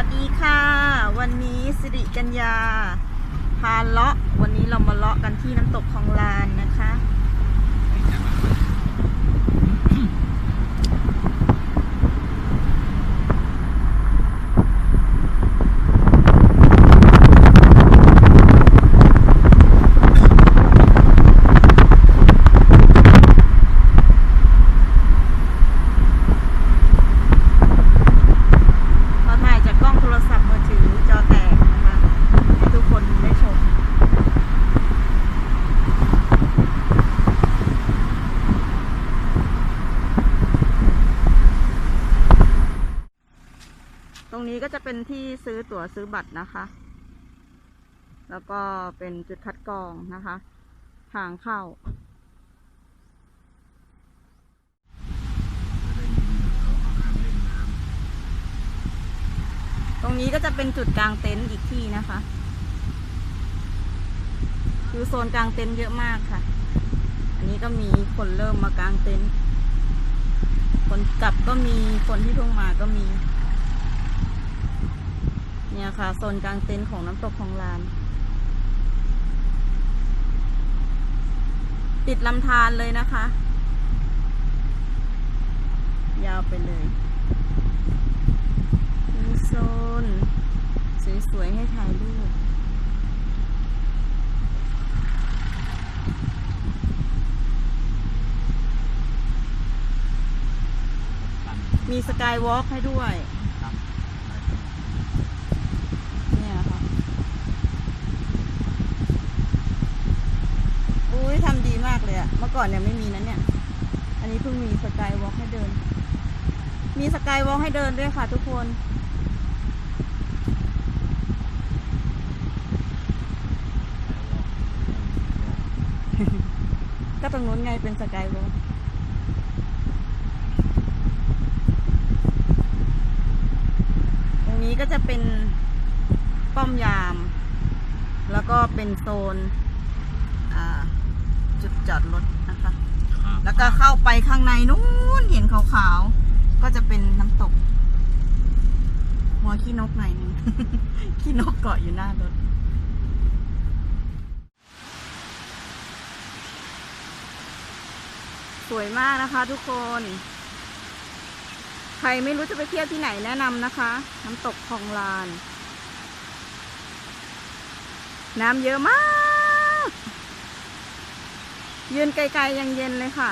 วัสดีค่ะ วันนี้สิริกัญญาพาเลาะ วันนี้เรามาเลาะกันที่น้ำตกของลานนะคะ พอถ่ายจากกล้องโทรศัพท์มือถือจอแตกนะคะ ให้ทุกคนได้ชม ตรงนี้ก็จะเป็นที่ซื้อตั๋วซื้อบัตรนะคะ แล้วก็เป็นจุดคัดกรองนะคะ ทางเข้า ตรงนี้ก็จะเป็นจุดกลางเต็นท์อีกที่นะคะ คือโซนกลางเต็นท์เยอะมากค่ะ อันนี้ก็มีคนเริ่มมากลางเต็นท์ คนกลับก็มี คนที่เพิ่งมาก็มี เนี่ยค่ะโซนกลางเต็นท์ของน้ำตกของลาน ติดลำธารเลยนะคะ ยาวไปเลยมีโซน สวย ๆ ให้ถ่ายรูปมีสกายวอล์กให้ด้วย เนี่ยค่ะ อุ้ยทำดีมา ก่อก่อนเนี่ยไม่มีนั้นเนี่ย อันนี้เพิ่งมีสกายวอล์กให้เดิน มีสกายวอล์กให้เดินด้วยค่ะทุกคน ก็ตรงนู้นไงเป็นสกายวอล์กตรงนี้ก็จะเป็นป้อมยาม แล้วก็เป็นโซนจุดจอดรถ แล้วก็เข้าไปข้างในนู้นเห็นขาวๆ ก็จะเป็นน้ำตกหัวขี้นกหน่อยนึง ขี้นกเกาะอยู่หน้ารถสวยมากนะคะทุกคน ใครไม่รู้จะไปเที่ยวที่ไหนแนะนำนะคะ น้ำตกคลองลาน น้ำเยอะมาก ยืนไกลๆยังเย็นเลยค่ะ